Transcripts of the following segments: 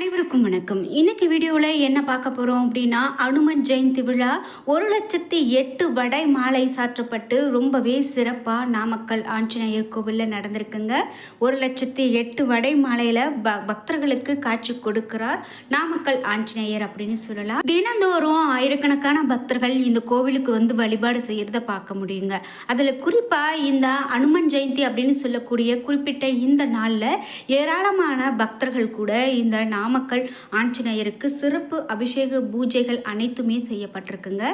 அனைவருக்கும் வணக்கம். இன்னைக்கு வீடியோவில் என்ன பார்க்க போகிறோம் அப்படின்னா அனுமன் ஜெயந்தி விழா ஒரு லட்சத்தி எட்டு வடை மாலை சாற்றப்பட்டு ரொம்பவே சிறப்பாக நாமக்கல் ஆஞ்சநேயர் கோவிலில் நடந்திருக்குங்க. ஒரு லட்சத்தி எட்டு வடை மாலையில் ப பக்தர்களுக்கு காட்சி கொடுக்கிறார் நாமக்கல் ஆஞ்சநேயர் அப்படின்னு சொல்லலாம். தினந்தோறும் ஆயிரக்கணக்கான பக்தர்கள் இந்த கோவிலுக்கு வந்து வழிபாடு செய்கிறத பார்க்க முடியுங்க. அதில் குறிப்பாக இந்த அனுமன் ஜெயந்தி அப்படின்னு சொல்லக்கூடிய குறிப்பிட்ட இந்த நாளில் ஏராளமான பக்தர்கள் கூட இந்த நாமக்கல் ஆஞ்சநேயருக்கு சிறப்பு அபிஷேக பூஜைகள் அனைத்துமே செய்யப்பட்டிருக்குங்க.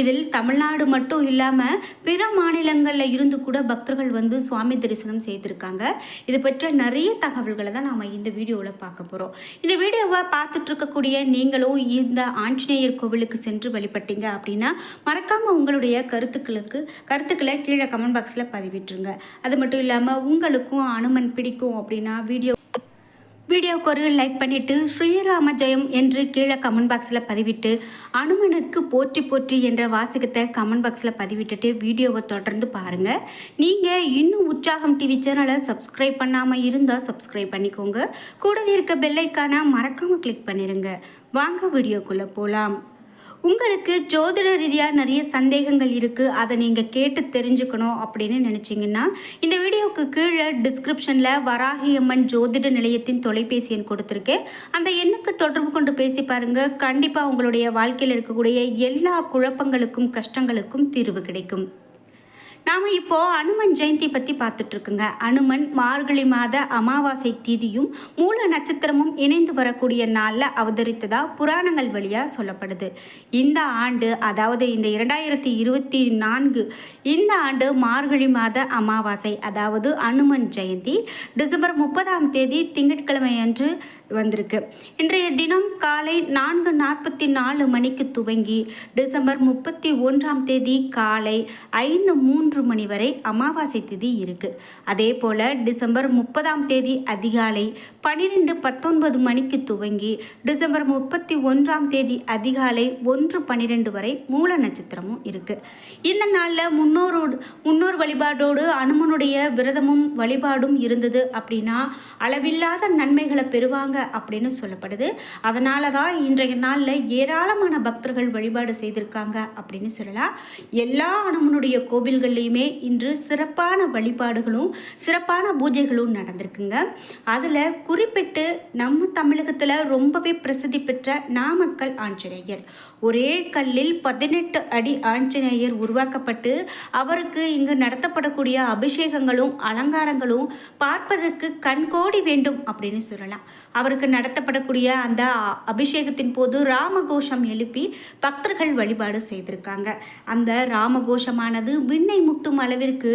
இதில் தமிழ்நாடு மட்டும் இல்லாமல் பிற மாநிலங்களில் இருந்து கூட பக்தர்கள் வந்து சுவாமி தரிசனம் செய்திருக்காங்க. இது பற்ற நிறைய தகவல்களை தான் நாம் இந்த வீடியோவில் பார்க்க போகிறோம் இந்த வீடியோவை பார்த்துட்டு இருக்கக்கூடிய நீங்களும் இந்த ஆஞ்சநேயர் கோவிலுக்கு சென்று வழிபட்டீங்க அப்படின்னா மறக்காமல் உங்களுடைய கருத்துக்களுக்கு கருத்துக்களை கீழே கமெண்ட் பாக்ஸில் பதிவிட்டுருங்க. அது மட்டும் இல்லாமல் உங்களுக்கும் அனுமன் பிடிக்கும் அப்படின்னா வீடியோ வீடியோவுக்கு ஒரு லைக் பண்ணிவிட்டு ஸ்ரீராம ஜெயம் என்று கீழே கமெண்ட் பாக்ஸில் பதிவிட்டு அனுமனுக்கு போற்றி போற்றி என்ற வாசகத்தை கமெண்ட் பாக்ஸில் பதிவிட்டுட்டு வீடியோவை தொடர்ந்து பாருங்கள் நீங்கள் இன்னும் உற்சாகம் டிவி சேனலை சப்ஸ்கிரைப் பண்ணாமல் இருந்தால் சப்ஸ்கிரைப் பண்ணிக்கோங்க. கூடவே இருக்க பெல்லைக்கான மறக்காமல் கிளிக் பண்ணிடுங்க வாங்க வீடியோக்குள்ளே போகலாம் உங்களுக்கு ஜோதிட ரீதியாக நிறைய சந்தேகங்கள் இருக்குது அதை நீங்கள் கேட்டு தெரிஞ்சுக்கணும் அப்படின்னு நினச்சிங்கன்னா இந்த வீடியோவுக்கு கீழே டிஸ்கிரிப்ஷனில் வராகியம்மன் ஜோதிட நிலையத்தின் தொலைபேசி எண் கொடுத்துருக்கேன். அந்த எண்ணுக்கு தொடர்பு கொண்டு பேசி பாருங்கள் கண்டிப்பாக உங்களுடைய வாழ்க்கையில் இருக்கக்கூடிய எல்லா குழப்பங்களுக்கும் கஷ்டங்களுக்கும் தீர்வு கிடைக்கும். நாம் இப்போ அனுமன் ஜெயந்தி பற்றி பார்த்துட்டு இருக்குங்க அனுமன் மார்கழி மாத அமாவாசை திதியும் மூல நட்சத்திரமும் இணைந்து வரக்கூடிய நாளில் அவதரித்ததா புராணங்கள் வழியாக சொல்லப்படுது. இந்த ஆண்டு அதாவது இந்த இரண்டாயிரத்தி இருபத்தி நான்கு இந்த ஆண்டு மார்கழி மாத அமாவாசை அதாவது அனுமன் ஜெயந்தி டிசம்பர் முப்பதாம் தேதி திங்கட்கிழமை அன்று வந்திருக்கு. இன்றைய தினம் காலை நான்கு நாற்பத்தி நாலு மணிக்கு துவங்கி டிசம்பர் முப்பத்தி ஒன்றாம் தேதி காலை ஐந்து மூன்று மணி வரை அமாவாசை திதி இருக்குது அதே போல் டிசம்பர் முப்பதாம் தேதி அதிகாலை பன்னிரெண்டு பத்தொன்பது மணிக்கு துவங்கி டிசம்பர் முப்பத்தி ஒன்றாம் தேதி அதிகாலை ஒன்று பன்னிரெண்டு வரை மூல நட்சத்திரமும் இருக்குது இந்த நாளில் முன்னோரோடு முன்னோர் வழிபாடோடு அனுமனுடைய விரதமும் வழிபாடும் இருந்தது அப்படின்னா அளவில்லாத நன்மைகளை பெறுவாங்க அப்படின்னு சொல்லப்படுது. அதனால தான் இன்றைய நாளில் ஏராளமான பக்தர்கள் வழிபாடு செய்திருக்காங்க அப்படின்னு சொல்லலாம். எல்லா அனுமனுடைய கோவில்கள்லையுமே இன்று சிறப்பான வழிபாடுகளும் சிறப்பான பூஜைகளும் நடந்திருக்குங்க. அதில் குறிப்பிட்டு நம்ம தமிழகத்தில் ரொம்பவே பிரசித்தி பெற்ற நாமக்கல் ஆஞ்சநேயர். ஒரே கல்லில் பதினெட்டு அடி ஆஞ்சநேயர் உருவாக்கப்பட்டு அவருக்கு இங்கு நடத்தப்படக்கூடிய அபிஷேகங்களும் அலங்காரங்களும் பார்ப்பதற்கு கண்கோடி வேண்டும் அப்படின்னு சொல்லலாம். அவருக்கு நடத்தப்படக்கூடிய அந்த அபிஷேகத்தின் போது ராமகோஷம் எழுப்பி பக்தர்கள் வழிபாடு செய்திருக்காங்க. அந்த ராமகோஷமானது விண்ணை முட்டும் அளவிற்கு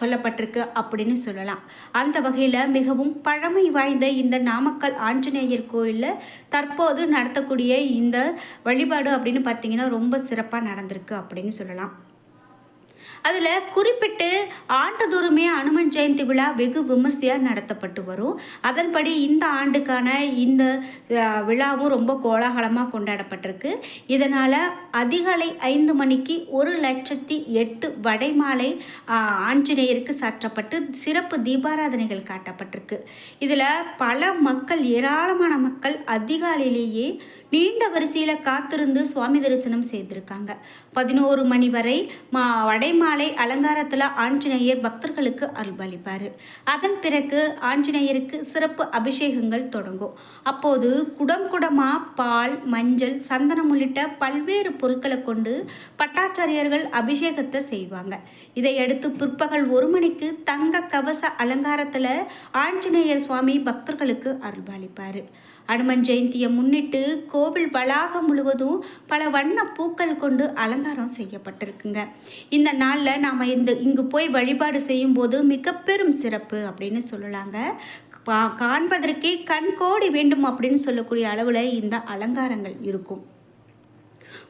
சொல்லப்பட்டிருக்கு அப்படின்னு சொல்லலாம். அந்த வகையில் மிகவும் பழமை வாய்ந்த இந்த நாமக்கல் ஆஞ்சநேயர் கோயிலில் தற்போது நடத்தக்கூடிய இந்த வழிபாடு அப்படின்னு பார்த்தீங்கன்னா ரொம்ப சிறப்பாக நடந்திருக்கு அப்படின்னு சொல்லலாம். அதில் குறிப்பிட்டு ஆண்டுதோறுமே அனுமன் ஜெயந்தி விழா வெகு விமர்சையாக நடத்தப்பட்டு வரும். அதன்படி இந்த ஆண்டுக்கான இந்த விழாவும் ரொம்ப கோலாகலமாக கொண்டாடப்பட்டிருக்கு. இதனால் அதிகாலை ஐந்து மணிக்கு ஒரு லட்சத்தி எட்டு வடைமாலை ஆஞ்சநேயருக்கு சாற்றப்பட்டு சிறப்பு தீபாராதனைகள் காட்டப்பட்டிருக்கு. இதில் பல மக்கள் ஏராளமான மக்கள் அதிகாலையிலேயே நீண்ட வரிசையில் காத்திருந்து சுவாமி தரிசனம் செய்திருக்காங்க. பதினோரு மணி வரை மா வடைமாலை அலங்காரத்தில் ஆஞ்சநேயர் பக்தர்களுக்கு அருள்பளிப்பார். அதன் பிறகு ஆஞ்சநேயருக்கு சிறப்பு அபிஷேகங்கள் தொடங்கும். அப்போது குடம் குடமாக பால் மஞ்சள் சந்தனம் உள்ளிட்ட பல்வேறு பொருட்களை கொண்டு பட்டாச்சாரியர்கள் அபிஷேகத்தை செய்வாங்க. இதையடுத்து பிற்பகல் ஒரு மணிக்கு தங்க கவச அலங்காரத்தில் ஆஞ்சநேயர் சுவாமி பக்தர்களுக்கு அருள்பாலிப்பார் அனுமன் ஜெயந்தியை முன்னிட்டு கோவில் வளாகம் முழுவதும் பல வண்ண பூக்கள் கொண்டு அலங்காரம் செய்யப்பட்டிருக்குங்க. இந்த நாளில் நாம் இந்த இங்கு போய் வழிபாடு செய்யும்போது மிக பெரும் சிறப்பு அப்படின்னு சொல்லலாங்க. பா- காண்பதற்கே கண் கோடி வேண்டும் அப்படின்னு சொல்லக்கூடிய அளவில் இந்த அலங்காரங்கள் இருக்கும்.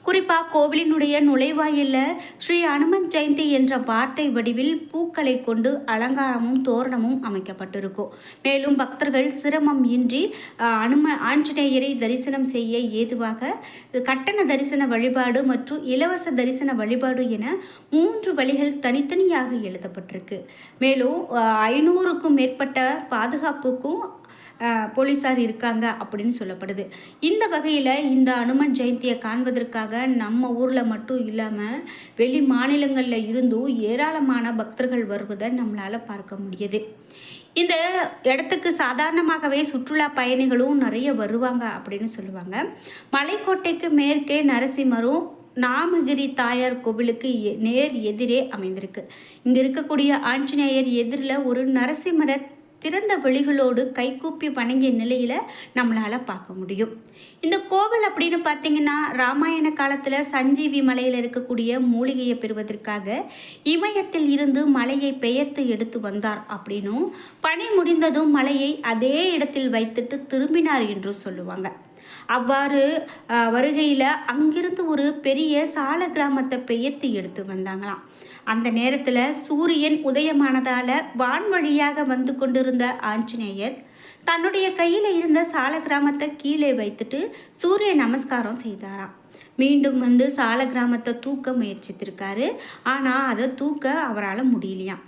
குறிப்பாக கோவிலினுடைய நுழைவாயிலில் ஸ்ரீ அனுமன் ஜெயந்தி என்ற வார்த்தை வடிவில் பூக்களை கொண்டு அலங்காரமும் தோரணமும் அமைக்கப்பட்டிருக்கும். மேலும் பக்தர்கள் சிரமம் இன்றி அனும ஆஞ்சநேயரை தரிசனம் செய்ய ஏதுவாக கட்டண தரிசன வழிபாடு மற்றும் இலவச தரிசன வழிபாடு என மூன்று வழிகள் தனித்தனியாக எழுதப்பட்டிருக்கு. மேலும் ஐநூறுக்கும் மேற்பட்ட பாதுகாப்புக்கும் போலீஸார் இருக்காங்க அப்படின்னு சொல்லப்படுது. இந்த வகையில் இந்த அனுமன் ஜெயந்தியை காண்பதற்காக நம்ம ஊரில் மட்டும் இல்லாமல் வெளி மாநிலங்களில் இருந்தும் ஏராளமான பக்தர்கள் வருவதை நம்மளால் பார்க்க முடியுது. இந்த இடத்துக்கு சாதாரணமாகவே சுற்றுலா பயணிகளும் நிறைய வருவாங்க அப்படின்னு சொல்லுவாங்க. மலைக்கோட்டைக்கு மேற்கே நரசிம்மரும் நாமகிரி தாயார் கோவிலுக்கு எ- நேர் எதிரே அமைந்திருக்கு. இங்கே இருக்கக்கூடிய ஆஞ்சநேயர் எதிரில் ஒரு நரசிம்மரை திறந்த வெளிகளோடு கைகூப்பி வணங்கிய நிலையில் நம்மளால் பார்க்க முடியும். இந்த கோவில் அப்படின்னு பார்த்தீங்கன்னா ராமாயண காலத்தில் சஞ்சீவி மலையில் இருக்கக்கூடிய மூலிகையை பெறுவதற்காக இமயத்தில் இருந்து மலையை பெயர்த்து எடுத்து வந்தார் அப்படின்னும் பணி முடிந்ததும் மலையை அதே இடத்தில் வைத்துட்டு திரும்பினார் என்றும் சொல்லுவாங்க. அவ்வாறு வருகையில் அங்கிருந்து ஒரு பெரிய சால கிராமத்தை பெயர்த்து எடுத்து வந்தாங்களாம். அந்த நேரத்தில் சூரியன் உதயமானதால் வான் வழியாக வந்து கொண்டிருந்த ஆஞ்சநேயர் தன்னுடைய கையில் இருந்த சால கிராமத்தை கீழே வைத்துட்டு சூரிய நமஸ்காரம் செய்தாராம். மீண்டும் வந்து சால கிராமத்தை தூக்க முயற்சித்திருக்காரு. ஆனால் அதை தூக்க அவரால் முடியலையாம்.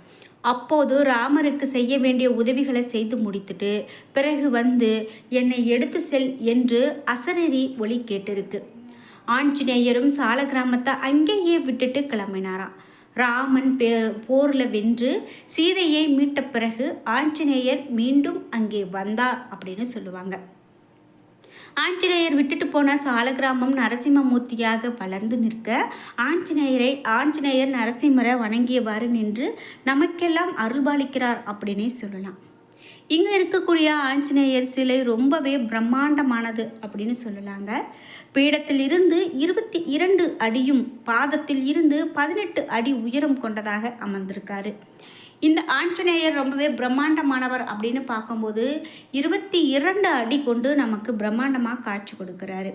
அப்போது ராமருக்கு செய்ய வேண்டிய உதவிகளை செய்து முடித்துட்டு பிறகு வந்து என்னை எடுத்து செல் என்று அசரறி ஒலி கேட்டிருக்கு. ஆஞ்சநேயரும் சால கிராமத்தை அங்கேயே விட்டுட்டு கிளம்பினாராம். ராமன் பே போரில் வென்று சீதையை மீட்ட பிறகு ஆஞ்சநேயர் மீண்டும் அங்கே வந்தார் அப்படின்னு சொல்லுவாங்க. ஆஞ்சநேயர் விட்டுட்டு போன சாலகிராமம் நரசிம்மமூர்த்தியாக வளர்ந்து நிற்க ஆஞ்சநேயரை ஆஞ்சநேயர் நரசிம்மரை வணங்கியவாறு நின்று நமக்கெல்லாம் அருள்பாலிக்கிறார் அப்படின்னே சொல்லலாம். இங்கே இருக்கக்கூடிய ஆஞ்சநேயர் சிலை ரொம்பவே பிரம்மாண்டமானது அப்படின்னு சொல்லலாங்க. பீடத்தில் இருந்து இருபத்தி இரண்டு அடியும் பாதத்தில் இருந்து பதினெட்டு அடி உயரம் கொண்டதாக அமர்ந்திருக்காரு. இந்த ஆஞ்சநேயர் ரொம்பவே பிரம்மாண்டமானவர் அப்படின்னு பார்க்கும்போது இருபத்தி இரண்டு அடி கொண்டு நமக்கு பிரம்மாண்டமாக காட்சி கொடுக்கிறாரு.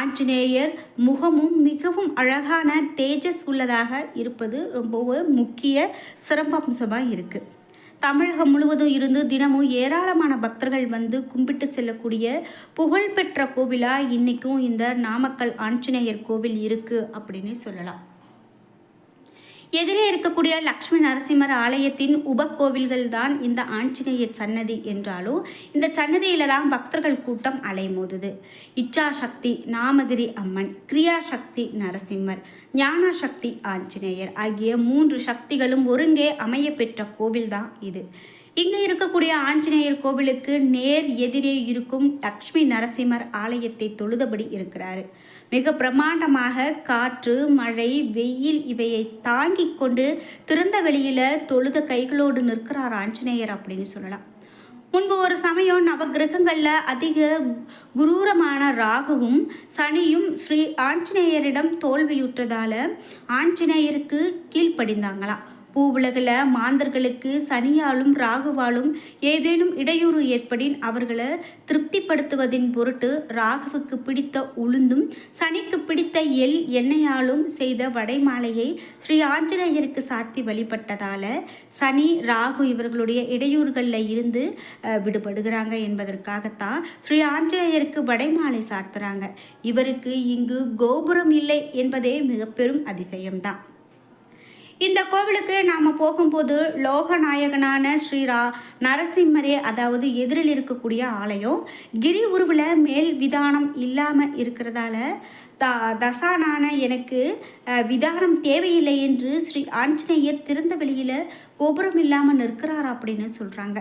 ஆஞ்சநேயர் முகமும் மிகவும் அழகான தேஜஸ் உள்ளதாக இருப்பது ரொம்பவே முக்கிய சிறப்பம்சமாக இருக்குது தமிழகம் முழுவதும் இருந்து தினமும் ஏராளமான பக்தர்கள் வந்து கும்பிட்டு செல்லக்கூடிய புகழ்பெற்ற கோவிலாக இன்றைக்கும் இந்த நாமக்கல் ஆஞ்சநேயர் கோவில் இருக்குது அப்படின்னு சொல்லலாம். எதிரே இருக்கக்கூடிய லக்ஷ்மி நரசிம்மர் ஆலயத்தின் உபகோவில்கள் தான் இந்த ஆஞ்சநேயர் சன்னதி என்றாலும் இந்த சன்னதியில தான் பக்தர்கள் கூட்டம் அலைமோதுது. இச்சாசக்தி நாமகிரி அம்மன் கிரியாசக்தி நரசிம்மர் ஞானசக்தி ஆஞ்சநேயர் ஆகிய மூன்று சக்திகளும் ஒருங்கே அமைய பெற்ற கோவில் தான் இது. இங்கே இருக்கக்கூடிய ஆஞ்சநேயர் கோவிலுக்கு நேர் எதிரே இருக்கும் லக்ஷ்மி நரசிம்மர் ஆலயத்தை தொழுதபடி இருக்கிறாரு. மிக பிரமாண்டமாக காற்று மழை வெயில் இவையை தாங்கி கொண்டு திறந்த வெளியில தொழுத கைகளோடு நிற்கிறார் ஆஞ்சநேயர் அப்படின்னு சொல்லலாம். முன்பு ஒரு சமயம் நவகிரகங்களில் அதிக குரூரமான ராகுவும் சனியும் ஸ்ரீ ஆஞ்சநேயரிடம் தோல்வியுற்றதால ஆஞ்சநேயருக்கு கீழ்ப்படிந்தாங்களாம். பூ உலகில் மாந்தர்களுக்கு சனியாலும் ராகுவாலும் ஏதேனும் இடையூறு ஏற்படின் அவர்களை திருப்திப்படுத்துவதின் பொருட்டு ராகுவுக்கு பிடித்த உளுந்தும் சனிக்கு பிடித்த எல் எண்ணெயாலும் செய்த வடைமாலையை ஸ்ரீ ஆஞ்சநேயருக்கு சாத்தி வழிபட்டதால் சனி ராகு இவர்களுடைய இடையூறுகளில் இருந்து விடுபடுகிறாங்க என்பதற்காகத்தான் ஸ்ரீ ஆஞ்சநேயருக்கு வடைமாலை சாத்துறாங்க. இவருக்கு இங்கு கோபுரம் இல்லை என்பதே மிக பெரும் அதிசயம்தான். இந்த கோவிலுக்கு நாம் போகும்போது லோகநாயகனான ஸ்ரீரா நரசிம்மரே அதாவது எதிரில் இருக்கக்கூடிய ஆலயம் கிரி உருவில் மேல் விதானம் இல்லாமல் இருக்கிறதால த தசானான எனக்கு விதானம் தேவையில்லை என்று ஸ்ரீ ஆஞ்சநேயர் திறந்த வெளியில் கோபுரம் இல்லாமல் நிற்கிறார் அப்படின்னு சொல்கிறாங்க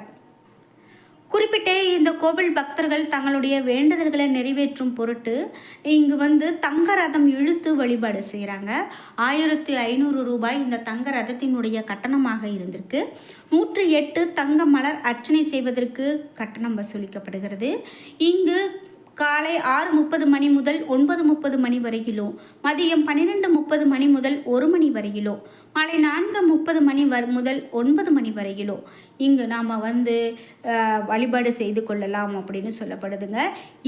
குறிப்பிட்ட இந்த கோவில் பக்தர்கள் தங்களுடைய வேண்டுதல்களை நிறைவேற்றும் பொருட்டு இங்கு வந்து தங்க ரதம் இழுத்து வழிபாடு செய்கிறாங்க ஆயிரத்தி ஐநூறு ரூபாய் இந்த தங்க ரதத்தினுடைய கட்டணமாக இருந்திருக்கு. நூற்றி எட்டு தங்க மலர் அர்ச்சனை செய்வதற்கு கட்டணம் வசூலிக்கப்படுகிறது. இங்கு காலை ஆறு முப்பது மணி முதல் ஒன்பது முப்பது மணி வரையிலும் மதியம் பன்னிரெண்டு முப்பது மணி முதல் ஒரு மணி வரையிலோ மாலை நான்கு முப்பது மணி வர் முதல் ஒன்பது மணி வரையிலோ இங்கு நாம் வந்து வழிபாடு செய்து கொள்ளலாம் அப்படின்னு சொல்லப்படுதுங்க.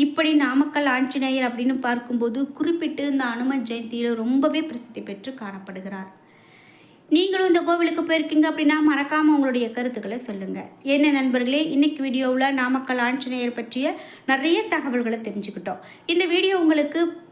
இப்படி நாமக்கல் ஆஞ்சநேயர் அப்படின்னு பார்க்கும்போது குறிப்பிட்டு இந்த அனுமன் ஜெயந்தியில் ரொம்பவே பிரசித்தி பெற்று காணப்படுகிறார். நீங்களும் இந்த கோவிலுக்கு போயிருக்கீங்க அப்படின்னா மறக்காமல் உங்களுடைய கருத்துக்களை சொல்லுங்கள் என்ன நண்பர்களே இன்றைக்கி வீடியோவில் நாமக்கல் ஆஞ்சநேயர் பற்றிய நிறைய தகவல்களை தெரிஞ்சுக்கிட்டோம். இந்த வீடியோ உங்களுக்கு